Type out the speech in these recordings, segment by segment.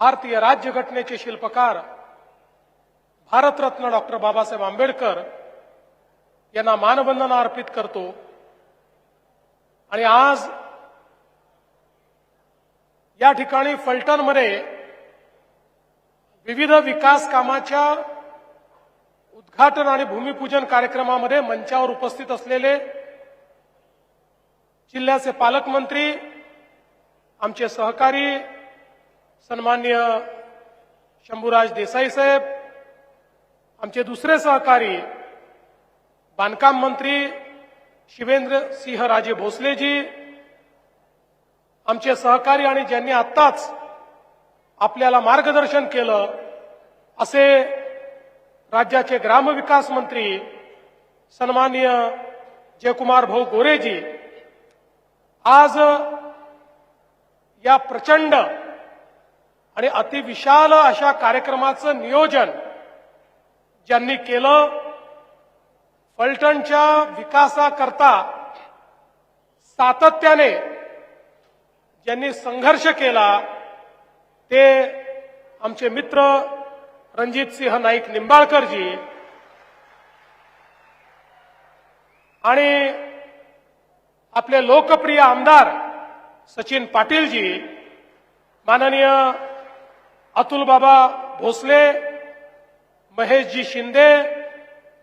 भारतीय राज्यघटनेचे शिल्पकार भारतरत्न डॉक्टर बाबासाहेब आंबेडकर यांना मानवंदना अर्पित करतो. आणि आज या ठिकाणी फलटणमध्ये विविध विकास कामाच्या उद्घाटन आणि भूमिपूजन कार्यक्रमामध्ये मंचावर उपस्थित असलेले जिल्ह्याचे पालकमंत्री आमचे सहकारी सन्मान्य शंभूराज देसाई साहेब आमचे दुसरे सहकारी बांधकाम मंत्री शिवेंद्र सिंह राजे भोसलेजी आमचे सहकारी आणि ज्यांनी आत्ताच आपल्याला मार्गदर्शन केलं असे राज्याचे ग्रामविकास मंत्री सन्मान्य जयकुमार भाऊ गोरेजी आज या प्रचंड आणि अतिविशाल अशा कार्यक्रमाचं नियोजन ज्यांनी केलं फलटणच्या विकासाकरता सातत्याने ज्यांनी संघर्ष केला ते आमचे मित्र रणजित सिंह नाईक निंबाळकरजी आणि आपले लोकप्रिय आमदार सचिन पाटीलजी माननीय अतुल बाबा भोसले महेशजी शिंदे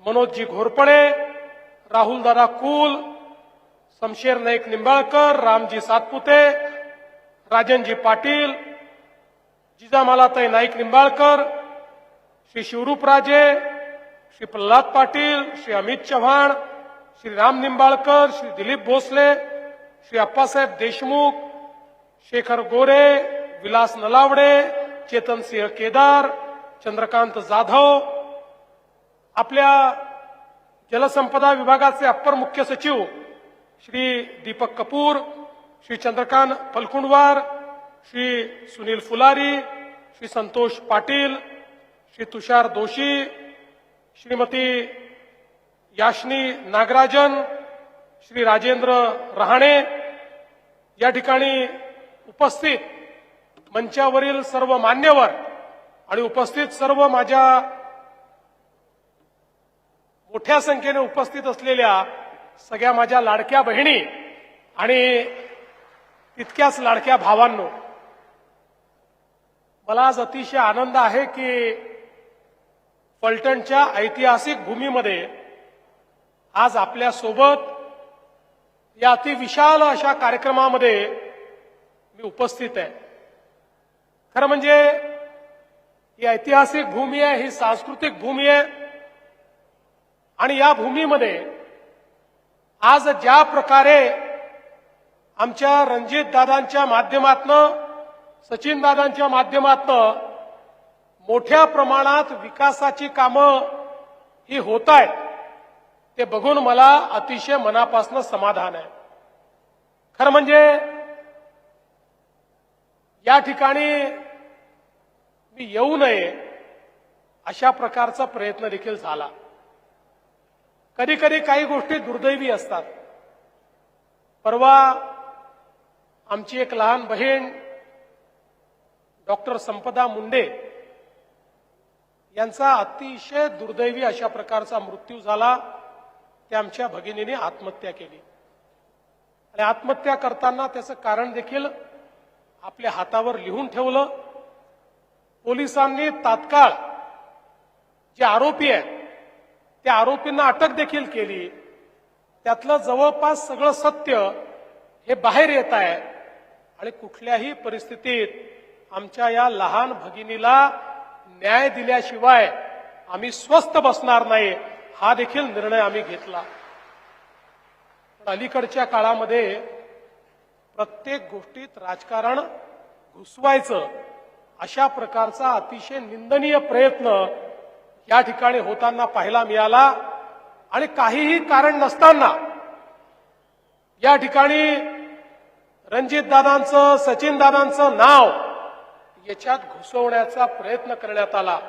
मनोजजी घोरपडे राहुलदादा कुल शमशेर नाईक निंबाळकर रामजी सातपुते राजनजी पाटील जिजामालाताई नाईक निंबाळकर श्री शिवरूपराजे श्री प्रल्हाद पाटील श्री अमित चव्हाण श्री राम निंबाळकर श्री दिलीप भोसले श्री अप्पासाहेब देशमुख शेखर गोरे विलास नलावडे चेतन सिंह केदार चंद्रकांत जाधव आपल्या जलसंपदा विभागाचे अप्पर मुख्य सचिव श्री दीपक कपूर श्री चंद्रकांत फलकुंडवार श्री सुनील फुलारी श्री संतोष पाटील श्री तुषार दोशी श्रीमती याशनी नागराजन श्री राजेंद्र रहाणे या ठिकाणी उपस्थित मंचावरील सर्व मान्यवर आणि उपस्थित सर्व माझ्या मोठ्या संख्येने उपस्थित असलेल्या सगळ्या माझ्या लाडक्या बहिणी आणि तितक्याच लाडक्या भावांनो मला आज अतिशय आनंद आहे की फलटणच्या ऐतिहासिक भूमीमध्ये आज आपल्यासोबत या अतिविशाल अशा कार्यक्रमामध्ये मी उपस्थित आहे. खरं म्हणजे ही ऐतिहासिक भूमी आहे ही सांस्कृतिक भूमी आहे. आणि या भूमीमध्ये आज ज्या प्रकारे आमच्या रणजित दादांच्या माध्यमातनं सचिन दादांच्या माध्यमातनं मोठ्या प्रमाणात विकासाची कामं ही होत आहेत ते बघून मला अतिशय मनापासून समाधान आहे. खरं म्हणजे या ठिकाणी मी येऊ नये अशा प्रकारचा प्रयत्न देखील झाला. कधी कधी काही गोष्टी दुर्दैवी असतात. परवा आमची एक लहान बहीण डॉक्टर संपदा मुंडे यांचा अतिशय दुर्दैवी अशा प्रकारचा मृत्यू झाला. त्या आमच्या भगिनीने आत्महत्या केली. आणि आत्महत्या करताना त्याचं कारण देखील आपल्या हातावर लिहून ठेवलं. पोलिसांनी तात्काळ जे आरोपी आहेत त्या आरोपींना अटक देखील केली. त्यातलं जवळपास सगळं सत्य हे बाहेर येत आहे आणि कुठल्याही परिस्थितीत आमच्या या लहान भगिनीला न्याय दिल्याशिवाय आम्ही स्वस्थ बसणार नाही हा देखील निर्णय आम्ही घेतला. पण अलीकडच्या काळामध्ये प्रत्येक गोष्टीत राजकारण घुसवायचं अशा प्रकारचा अतिशय निंदनीय प्रयत्न या ठिकाणी होताना पाहायला मिळाला. आणि काहीही कारण नसताना या ठिकाणी रणजित दादांचं सचिन दादांचं नाव याच्यात घुसवण्याचा प्रयत्न करण्यात आला.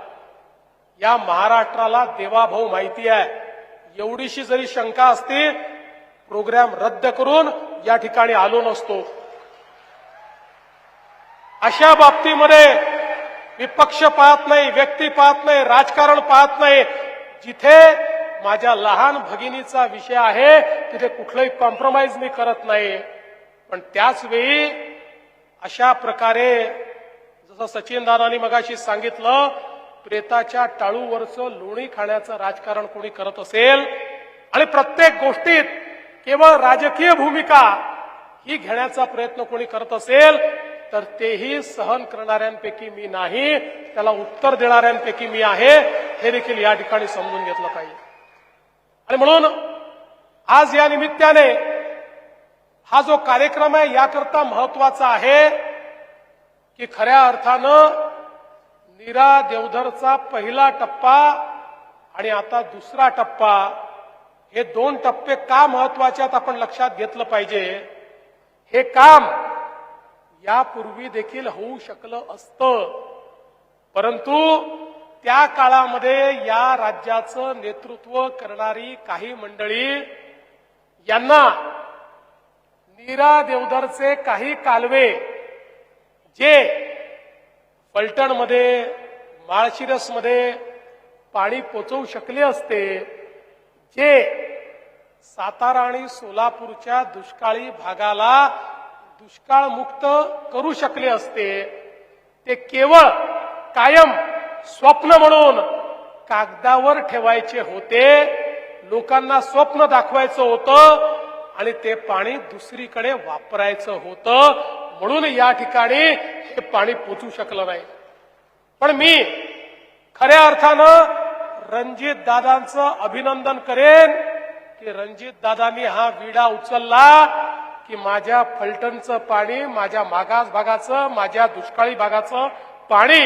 या महाराष्ट्राला देवाभाऊ माहिती आहे. एवढीशी जरी शंका असते प्रोग्राम रद्द करून या ठिकाणी आलो नसतो. अशा बाबतीमध्ये विपक्ष पाहत नाही व्यक्ती पाहत नाही राजकारण पाहत नाही. जिथे माझ्या लहान भगिनीचा विषय आहे तिथे कुठलंही कॉम्प्रोमाइज मी करत नाही. पण त्याच वेळी अशा प्रकारे जसं सचिन दादानी मगाशी सांगितलं प्रेताच्या टाळूवरचं लोणी खाण्याचं राजकारण कोणी करत असेल आणि प्रत्येक गोष्टीत केवळ राजकीय भूमिका ही घेण्याचा प्रयत्न कोणी करत असेल तर तेही सहन करणाऱ्यांपैकी मी नाही त्याला उत्तर देणाऱ्यांपैकी मी आहे हे देखील या ठिकाणी समजून घेतलं पाहिजे. आणि म्हणून आज या निमित्ताने हा जो कार्यक्रम आहे याकरता महत्त्वाचा आहे की खऱ्या अर्थानं नीरा देवधरचा पहिला टप्पा आणि आता दुसरा टप्पा हे दोन टप्पे का महत्त्वाचे आहेत आपण लक्षात घेतलं पाहिजे. हे काम यापूर्वी देखील होऊ शकलं असतं. परंतु त्या काळामध्ये या राज्याचं नेतृत्व करणारी काही मंडळी यांना नीरा देवधरचे काही कालवे जे पलटणमध्ये माळशिरसमध्ये पाणी पोचवू शकले असते जे सातारा आणि सोलापूरच्या दुष्काळी भागाला दुष्काळमुक्त करू शकले असते. ते केवळ कायम स्वप्न म्हणून कागदावर ठेवायचे होते. लोकांना स्वप्न दाखवायचं होतं आणि ते पाणी दुसरीकडे वापरायचं होतं. म्हणून या ठिकाणी हे पाणी पोचू शकलं नाही. पण मी खऱ्या अर्थानं रणजित दादांचं अभिनंदन करेन की रणजित दादांनी हा विडा उचलला. की माझ्या फलटणचं पाणी माझ्या मागास भागाचं माझ्या दुष्काळी भागाचं पाणी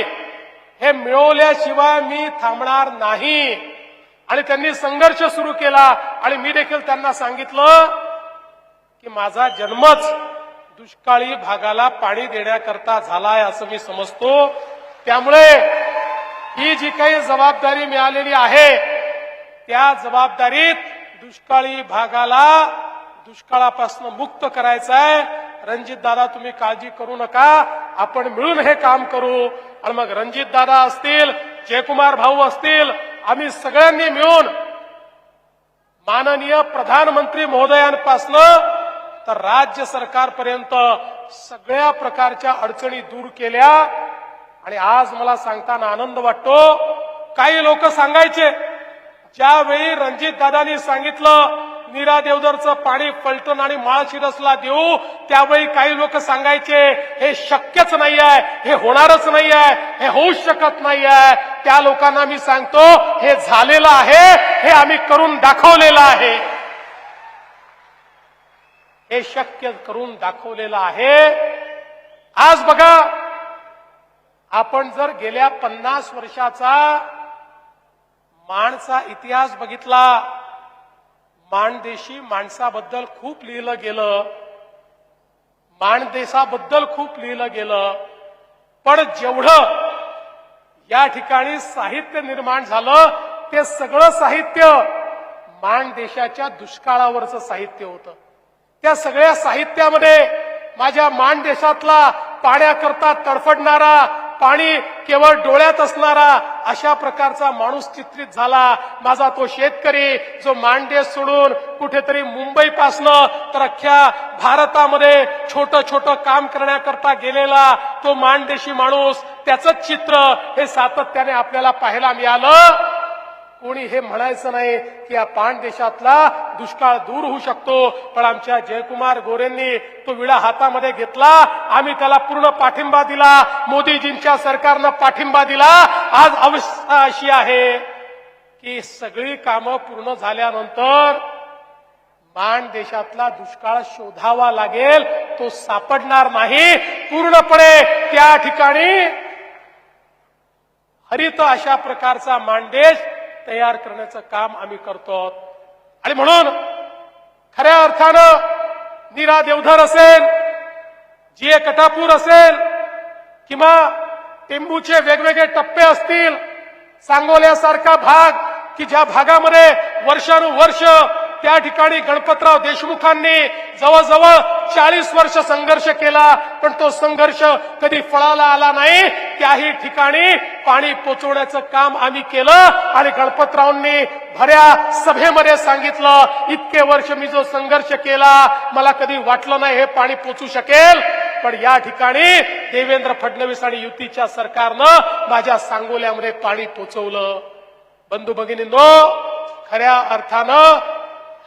हे मिळवल्याशिवाय मी थांबणार नाही. आणि त्यांनी संघर्ष सुरू केला. आणि मी देखील त्यांना सांगितलं की माझा जन्मच दुष्काळी भागाला पाणी देण्याकरता झालाय असं मी समजतो. त्यामुळे ही जी काही जबाबदारी मिळालेली आहे त्या जबाबदारीत दुष्काळी भागाला दुष्काळापासून मुक्त करायचं आहे. रणजित दादा तुम्ही काळजी करू नका. आपण मिळून हे काम करू. आणि मग रणजित दादा असतील जयकुमार भाऊ असतील आम्ही सगळ्यांनी मिळून माननीय प्रधानमंत्री महोदयांपासनं तर राज्य सरकारपर्यंत सगळ्या प्रकारच्या अडचणी दूर केल्या. आणि आज मला सांगताना आनंद वाटतो. काही लोक सांगायचे ज्यावेळी रणजित दादांनी सांगितलं नीरा देवधरचं पाणी फलटण आणि माळशिरसला देऊ त्यावेळी काही लोक सांगायचे हे शक्यच नाही आहे हे होणारच नाही आहे हे होऊच शकत नाही आहे त्या लोकांना मी सांगतो हे झालेलं आहे हे आम्ही करून दाखवलेलं आहे. हे शक्य करून दाखवलेलं आहे. आज बघा आपण जर गेल्या पन्नास वर्षाचा माणचा इतिहास बघितला माणदेशी माणसाबद्दल खूप लिहिलं गेलं. माणदेशाबद्दल खूप लिहिलं गेलं. पण जेवढं या ठिकाणी साहित्य निर्माण झालं ते सगळं साहित्य माणदेशाच्या दुष्काळावरचं साहित्य होतं. त्या सगळ्या साहित्यामध्ये माझ्या माणदेशातला पाण्याकरता तडफडणारा पाणी केवळ डोळ्यात असणारा अशा प्रकारचा माणूस चित्रित झाला. माझा तो शेतकरी जो मांडे सोडून कुठेतरी मुंबईपासनं तर अख्ख्या भारतामध्ये छोटं छोटं काम करण्याकरता गेलेला तो मांडेशी माणूस त्याच चित्र हे सातत्याने आपल्याला पाहायला मिळालं. कोणी हे म्हणायचं नाही की या पाण देशातला दुष्काळ दूर होऊ शकतो पण आमच्या जयकुमार गोरेंनी तो विडा हातामध्ये घेतला आम्ही त्याला पूर्ण पाठिंबा दिला मोदीजींच्या सरकारनं पाठिंबा दिला. आज अवस्था अशी आहे की सगळी कामं पूर्ण झाल्यानंतर मान देशातला दुष्काळ शोधावा लागेल तो सापडणार नाही. पूर्णपणे त्या ठिकाणी हरित अशा प्रकारचा मानदेश तयार करण्याचं काम आम्ही करतो आणि म्हणून खऱ्या अर्थानं नीरा देवधर असेल जी ए कटापूर असेल किंवा टेंबूचे वेगवेगळे टप्पे असतील सांगोल्यासारखा भाग की ज्या भागामध्ये वर्षानुवर्ष त्या ठिकाणी गणपतराव देशमुखांनी जवळजवळ चाळीस वर्ष संघर्ष केला पण तो संघर्ष कधी फळाला आला नाही. त्याही ठिकाणी पाणी पोचवण्याचं काम आम्ही केलं आणि गणपतरावांनी भऱ्या सभेमध्ये सांगितलं इतके वर्ष मी जो संघर्ष केला मला कधी वाटलं नाही हे पाणी पोचू शकेल. पण या ठिकाणी देवेंद्र फडणवीस आणि युतीच्या सरकारनं माझ्या सांगोल्यामध्ये पाणी पोचवलं. बंधू भगिनींनो खऱ्या अर्थानं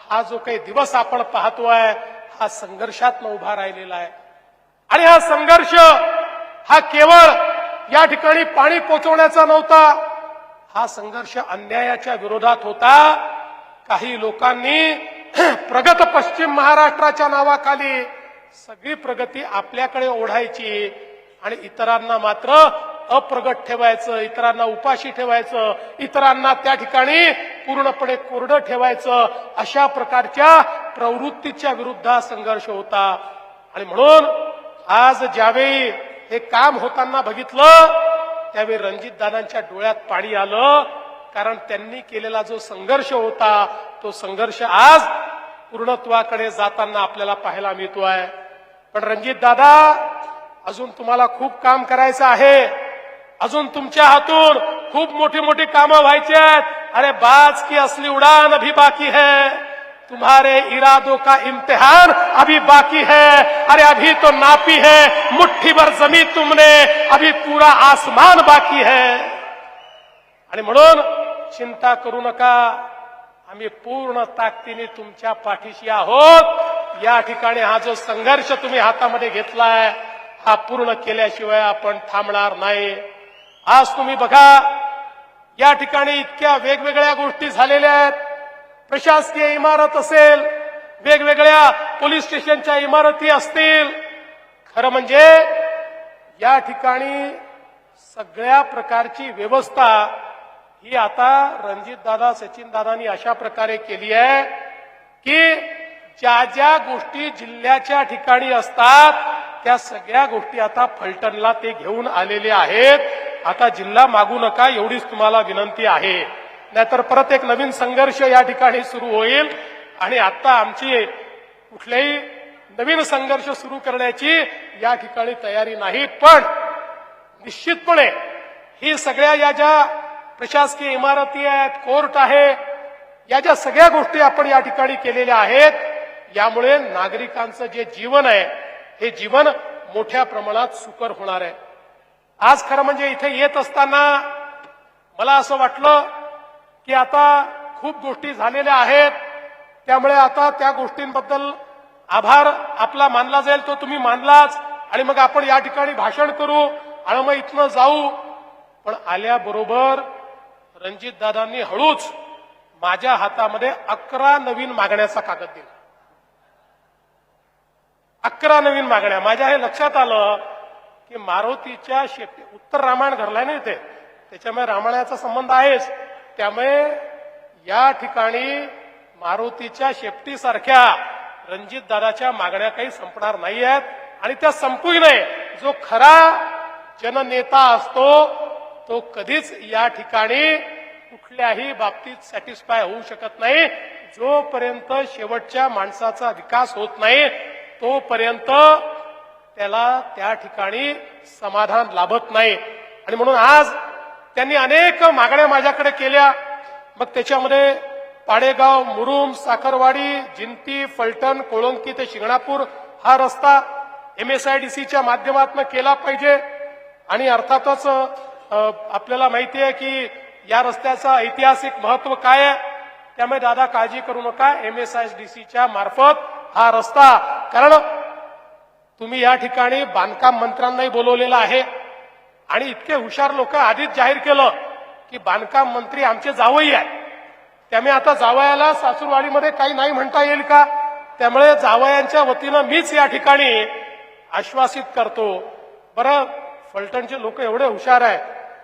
हा जो काही दिवस आपण पाहतोय हा संघर्षात उभा राहिलेला आहे. आणि हा संघर्ष हा केवळ या ठिकाणी पाणी पोचवण्याचा नव्हता हा संघर्ष अन्यायाच्या विरोधात होता. काही लोकांनी प्रगत पश्चिम महाराष्ट्राच्या नावाखाली सगळी प्रगती आपल्याकडे ओढायची आणि इतरांना मात्र अप्रगत ठेवायचं इतरांना उपाशी ठेवायचं इतरांना त्या ठिकाणी पूर्णपणे कोरडं ठेवायचं. अशा प्रकारच्या प्रवृत्तीच्या विरुद्ध हा संघर्ष होता. आणि म्हणून आज ज्यावेळी हे काम होताना बघितलं त्यावेळी रणजित दादांच्या डोळ्यात पाणी आलं. कारण त्यांनी केलेला जो संघर्ष होता तो संघर्ष आज पूर्णत्वाकडे जाताना आपल्याला पाहायला मिळतोय. पण रणजित दादा अजून तुम्हाला खूप काम करायचं आहे. अजून तुमच्या हातून खूप मोठी मोठी कामं व्हायची आहेत. अरे बाज की असली उड़ान अभी बाकी है। तुम्हारे इरादों का इम्तिहान अभी बाकी है। अरे अभी तो नापी है। मुट्ठी भर जमी तुमने। अभी पूरा आसमान बाकी है। आणि म्हणून चिंता करू नका। आम्ही पूर्ण ताकदीने तुमच्या पाठीशी आहोत। या ठिकाणी हा जो संघर्ष तुम्ही हातामध्ये घेतलाय हा पूर्ण केल्याशिवाय आपण थांबणार नाही. आज तुम्ही बघा या ठिकाणी इतक्या वेगवेगळ्या गोष्टी झालेल्या आहेत. प्रशासकीय इमारत असेल वेगवेगळ्या पोलीस स्टेशनच्या इमारती असतील. खरं म्हणजे या ठिकाणी सगळ्या प्रकारची व्यवस्था ही आता रणजित दादा सचिन दादांनी अशा प्रकारे केली आहे की ज्या ज्या गोष्टी जिल्ह्याच्या ठिकाणी असतात त्या सगळ्या गोष्टी आता फलटणला ते घेऊन आलेले आहेत. आता जिल्हा मागू नका एवढीच तुम्हाला विनंती आहे. नाहीतर परत एक नवीन संघर्ष या ठिकाणी सुरू होईल. आणि आता आमची कुठल्याही नवीन संघर्ष सुरू करण्याची या ठिकाणी तयारी नाही. पण निश्चितपणे ही सगळ्या या ज्या प्रशासकीय इमारती आहेत कोर्ट आहे या ज्या सगळ्या गोष्टी आपण या ठिकाणी केलेल्या आहेत यामुळे नागरिकांचं जे जीवन आहे हे जीवन मोठ्या प्रमाणात सुकर होणार आहे. आज खरं म्हणजे इथे येत असताना मला असं वाटलं की आता खूप गोष्टी झालेल्या आहेत. त्यामुळे आता त्या गोष्टींबद्दल आभार आपला मानला जाईल तो तुम्ही मानलाच. आणि मग आपण या ठिकाणी भाषण करू आणि मग इथनं जाऊ. पण आल्याबरोबर रणजित दादांनी हळूच माझ्या हातामध्ये अकरा नवीन मागण्याचा कागद दिला. अकरा नवीन मागण्या. माझ्या हे लक्षात आलं की मारुतीच्या शेती उत्तर रामायण घरलाय ना इथे. त्याच्यामुळे रामायणाचा संबंध आहेच. त्यामुळे या ठिकाणी मारुतीच्या शेपटीसारख्या रणजित दादाच्या मागण्या काही संपणार नाही आहेत आणि त्या संपूही नाही. जो खरा जननेता असतो तो कधीच या ठिकाणी कुठल्याही बाबतीत सॅटिस्फाय होऊ शकत नाही. जोपर्यंत शेवटच्या माणसाचा विकास होत नाही तोपर्यंत त्याला त्या ठिकाणी समाधान लाभत नाही. आणि म्हणून आज त्यांनी अनेक मागण्या माझ्याकडे केल्या. मग त्याच्यामध्ये पाडेगाव मुरुम साखरवाडी जिंती फलटण कोळंकी ते शिंगणापूर हा रस्ता एमएसआयडीसीच्या माध्यमातून केला पाहिजे. आणि अर्थातच आपल्याला माहिती आहे की या रस्त्याचं ऐतिहासिक महत्त्व काय आहे? त्यामुळे दादा काळजी करू नका. एमएसआयडीसीच्या मार्फत हा रस्ता कारण तुम्ही या ठिकाणी बांधकाम मंत्र्यांनाही बोलवलेलं आहे. आणि इतके हुशार लोक आधीच जाहीर केलं की बांधकाम मंत्री आमचे जावई आहे त्यामुळे आता जावयाला सासूरवाडीमध्ये काही नाही म्हणता येईल का? त्यामुळे जावयांच्या वतीनं मीच या ठिकाणी आश्वासित करतो. बरं फलटणचे लोक एवढे हुशार आहे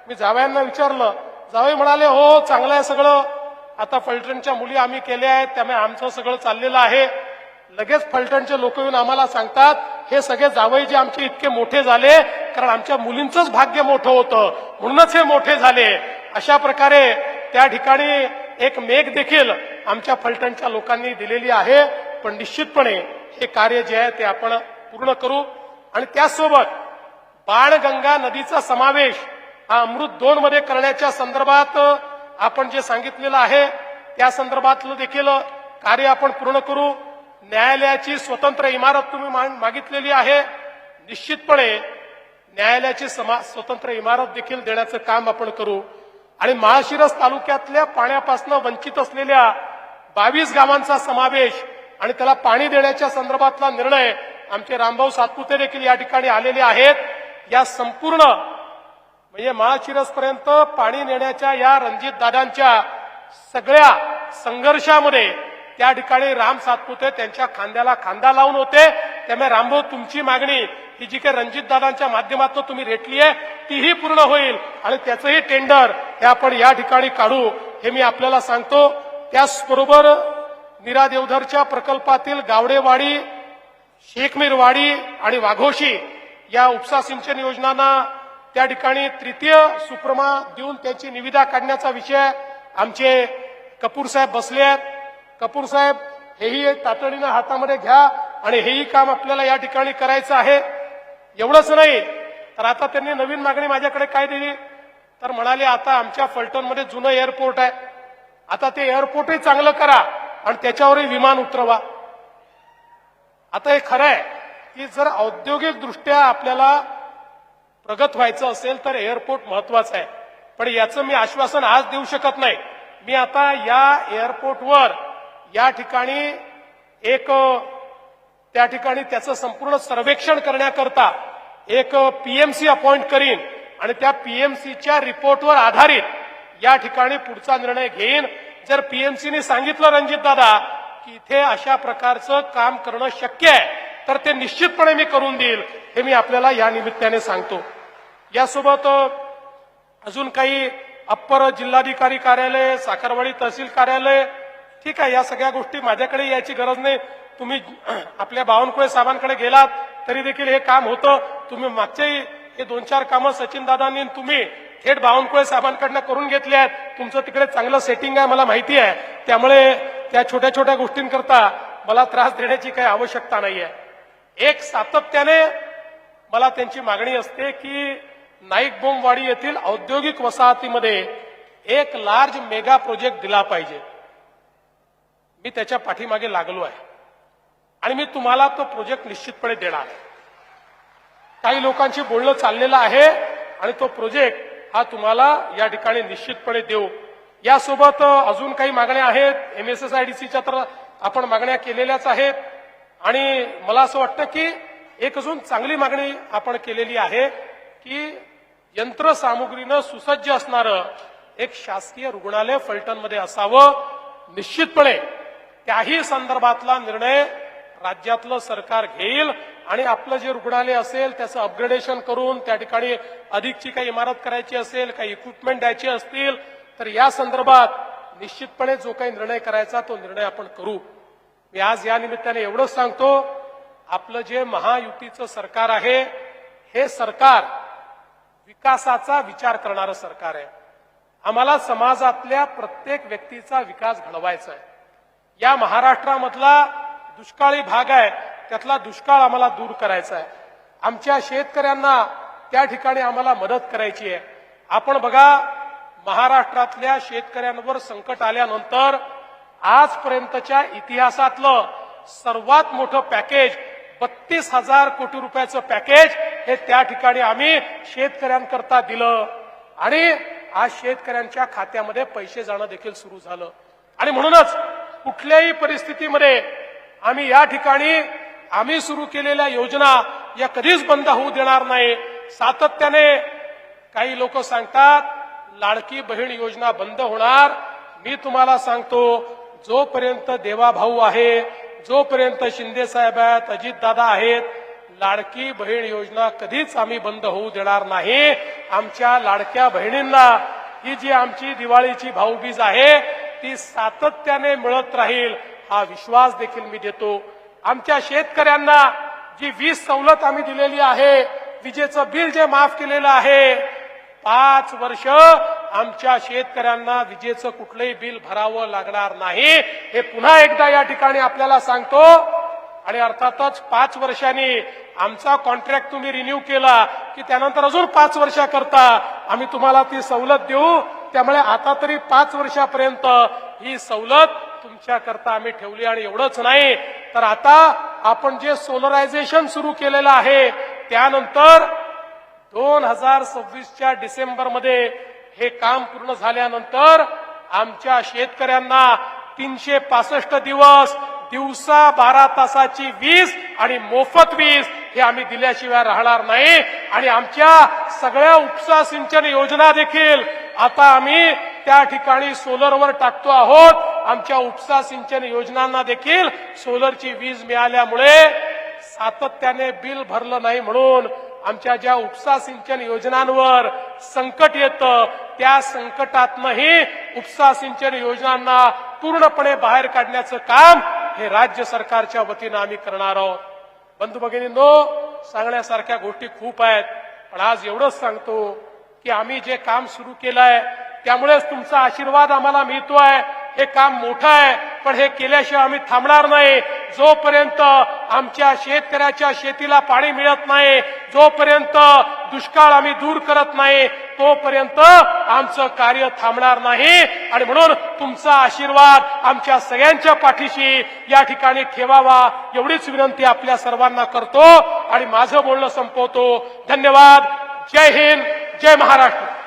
मी जावयांना विचारलं जावई म्हणाले हो, हो चांगलं आहे सगळं. आता फलटणच्या मुली आम्ही केल्या आहेत त्यामुळे आमचं सगळं चाललेलं आहे. लगेच फलटणचे लोक येऊन आम्हाला सांगतात हे सगळे जावई जे आमचे इतके मोठे झाले कारण आमच्या मुलींचंच भाग्य मोठं होतं. म्हणूनच हे मोठे झाले. अशा प्रकारे त्या ठिकाणी एक मेघ देखील आमच्या फलटणच्या लोकांनी दिलेली आहे. पण निश्चितपणे हे कार्य जे आहे ते आपण पूर्ण करू. आणि त्यासोबत बाणगंगा नदीचा समावेश हा अमृत दोन मध्ये करण्याच्या संदर्भात आपण जे सांगितलेलं आहे त्या संदर्भातलं देखील कार्य आपण पूर्ण करू. न्यायालयाची स्वतंत्र इमारत तुम्ही मा- मागितलेली आहे. निश्चितपणे न्यायालयाची समा स्वतंत्र इमारत देखील देण्याचं काम आपण करू. आणि महाशिरस तालुक्यातल्या पाण्यापासून वंचित असलेल्या बावीस गावांचा समावेश आणि त्याला पाणी देण्याच्या संदर्भातला निर्णय आमचे रामभाऊ सातपुते देखील या ठिकाणी आलेले आहेत. या संपूर्ण म्हणजे महाशिरसपर्यंत पाणी नेण्याच्या या रणजित दादांच्या सगळ्या संघर्षामध्ये त्या ठिकाणी राम सातपुते त्यांच्या खांद्याला खांदा लावून होते. त्यामुळे रामभाऊ तुमची मागणी ही जी काही रणजितदादांच्या माध्यमातून तुम्ही रेटली आहे तीही पूर्ण होईल. आणि त्याचंही टेंडर हे आपण या ठिकाणी काढू हे मी आपल्याला सांगतो. त्याचबरोबर मीरा देवधरच्या प्रकल्पातील गावडेवाडी शेखमीरवाडी आणि वाघोशी या उपसा सिंचन योजनांना त्या ठिकाणी तृतीय सुप्रमा देऊन त्याची निविदा काढण्याचा विषय आमचे कपूर साहेब बसले आहेत. कपूर साहेब हेही तातडीनं हातामध्ये घ्या आणि हेही काम आपल्याला या ठिकाणी करायचं आहे. एवढंच नाही तर आता त्यांनी नवीन मागणी माझ्याकडे काय दिली? तर म्हणाले आता आमच्या फलटणमध्ये जुनं एअरपोर्ट आहे. आता ते एअरपोर्टही चांगलं करा आणि त्याच्यावरही विमान उतरवा. आता हे खरं आहे की जर औद्योगिकदृष्ट्या आपल्याला प्रगत व्हायचं असेल तर एअरपोर्ट महत्वाचं आहे. पण याचं मी आश्वासन आज देऊ शकत नाही. मी आता या एअरपोर्टवर या ठिकाणी एक त्या ठिकाणी त्याचं संपूर्ण सर्वेक्षण करण्याकरता एक पीएमसी अपॉइंट करीन आणि त्या पीएमसीच्या रिपोर्टवर आधारित या ठिकाणी पुढचा निर्णय घेईन. जर पीएमसीने सांगितलं रणजित दादा की इथे अशा प्रकारचं काम करणं शक्य आहे तर ते निश्चितपणे मी करून देईल हे मी आपल्याला या निमित्ताने सांगतो. यासोबत अजून काही अप्पर जिल्हाधिकारी कार्यालय साखरवाडी तहसील कार्यालय ठीक आहे या सगळ्या गोष्टी माझ्याकडे यायची गरज नाही. तुम्ही आपल्या बावनकुळे साहेबांकडे गेलात तरी देखील हे काम होतं. तुम्ही मागच्याही हे दोन चार कामं सचिन दादांनी तुम्ही थेट बावनकुळे साहेबांकडनं करून घेतले आहेत. तुमचं तिकडे चांगलं सेटिंग आहे मला माहिती आहे. त्यामुळे त्या छोट्या छोट्या गोष्टींकरता मला त्रास देण्याची काही आवश्यकता नाहीये. एक सातत्याने मला त्यांची मागणी असते की नाईक बोमवाडी येथील औद्योगिक वसाहतीमध्ये एक लार्ज मेगा प्रोजेक्ट दिला पाहिजे. मी त्याच्या पाठीमागे लागलो आहे. आणि मी तुम्हाला तो प्रोजेक्ट निश्चितपणे देणार आहे. काही लोकांशी बोलणं चाललेलं आहे आणि तो प्रोजेक्ट हा तुम्हाला या ठिकाणी निश्चितपणे देऊ. यासोबत अजून काही मागण्या आहेत? एमएसएसआयडीसीच्या तर आपण मागण्या केलेल्याच आहेत. आणि मला असं वाटतं की एक अजून चांगली मागणी आपण केलेली आहे की यंत्रसामुग्रीनं सुसज्ज असणारं एक शासकीय रुग्णालय फलटणमध्ये असावं. निश्चितपणे त्याही संदर्भातला निर्णय राज्यातलं सरकार घेईल आणि आपलं जे रुग्णालय असेल त्याचं अपग्रेडेशन करून त्या ठिकाणी अधिकची काही इमारत करायची असेल काही इक्विपमेंट द्यायचे असतील तर या संदर्भात निश्चितपणे जो काही निर्णय करायचा तो निर्णय आपण करू. मी आज या निमित्ताने एवढंच सांगतो आपलं जे महायुतीचं सरकार आहे हे सरकार विकासाचा विचार करणारं सरकार आहे. आम्हाला समाजातल्या प्रत्येक व्यक्तीचा विकास घडवायचा आहे. या महाराष्ट्रामधला दुष्काळी भाग आहे त्यातला दुष्काळ आम्हाला दूर करायचा आहे. आमच्या शेतकऱ्यांना त्या ठिकाणी आम्हाला मदत करायची आहे. आपण बघा महाराष्ट्रातल्या शेतकऱ्यांवर संकट आल्यानंतर आजपर्यंतच्या इतिहासातलं सर्वात मोठं पॅकेज बत्तीस हजार कोटी रुपयाचं पॅकेज हे त्या ठिकाणी आम्ही शेतकऱ्यांकरता दिलं. आणि आज शेतकऱ्यांच्या खात्यामध्ये पैसे जाणं देखील सुरू झालं. आणि म्हणूनच कुठल्याही परिस्थितीमध्ये आम्ही या ठिकाणी आम्ही सुरू केलेल्या योजना या कधीच बंद होऊ देणार नाही. सातत्याने काही लोक सांगतात लाडकी बहीण योजना बंद होणार. मी तुम्हाला सांगतो जोपर्यंत देवाभाऊ आहे जोपर्यंत शिंदे साहेब आहेत अजितदादा आहेत लाडकी बहीण योजना कधीच आम्ही बंद होऊ देणार नाही. आमच्या लाडक्या बहिणींना ही जी आमची दिवाळीची भाऊबीज आहे ती सातत्याने मिळत राहील हा विश्वास देखील मी देतो. आमच्या शेतकऱ्यांना जी वीज सवलत आम्ही दिलेली आहे विजेचं बिल जे माफ केलेलं आहे पाच वर्ष आमच्या शेतकऱ्यांना विजेचं कुठलंही बिल भरावं लागणार नाही. हे पुन्हा एकदा या ठिकाणी आपल्याला सांगतो. आणि अर्थातच पाच वर्षांनी आमचा कॉन्ट्रॅक्ट तुम्ही रिन्यू केला की त्यानंतर अजून पाच वर्षाकरता आम्ही तुम्हाला ती सवलत देऊ. त्यामुळे आता तरी पाच वर्षापर्यंत ही सवलत तुमच्याकरता आम्ही ठेवली आणि एवढंच नाही. तर आता आपण जे सोलरायझेशन सुरू केलेलं आहे त्यानंतर दोन हजार सव्वीसच्या डिसेंबरमध्ये हे काम पूर्ण झाल्यानंतर आमच्या शेतकऱ्यांना तीनशे पासष्ट दिवस दिवसा बारा तासाची वीज आणि मोफत वीज हे आम्ही दिल्याशिवाय राहणार नाही. आणि आमच्या सगळ्या उपसा सिंचन योजना देखील आता आम्ही त्या ठिकाणी सोलरवर टाकतो आहोत. आमच्या उपसा सिंचन योजनांना देखील सोलरची वीज मिळाल्यामुळे सातत्याने बिल भरलं नाही म्हणून आमच्या ज्या उपसा सिंचन योजनांवर संकट येतं त्या संकटातनंही उपसा सिंचन योजनांना पूर्णपणे बाहेर काढण्याचं काम हे राज्य सरकारच्या वतीनं आम्ही करणार आहोत. बंधू भगिनींनो सांगण्यासारख्या गोष्टी खूप आहेत पण आज एवढंच सांगतो. की आम्ही जे काम सुरू केलंय त्यामुळेच तुमचा आशीर्वाद आम्हाला मिळतोय. हे काम मोठं आहे पण हे केल्याशिवाय आम्ही थांबणार नाही. जोपर्यंत आमच्या शेतकऱ्याच्या शेतीला पाणी मिळत नाही जोपर्यंत दुष्काळ आम्ही दूर करत नाही तोपर्यंत आमचं कार्य थांबणार नाही. आणि म्हणून तुमचा आशीर्वाद आमच्या सगळ्यांच्या पाठीशी या ठिकाणी ठेवावा एवढीच विनंती आपल्या सर्वांना करतो. आणि माझं बोलणं संपवतो. धन्यवाद. जय हिंद. जय महाराष्ट्र.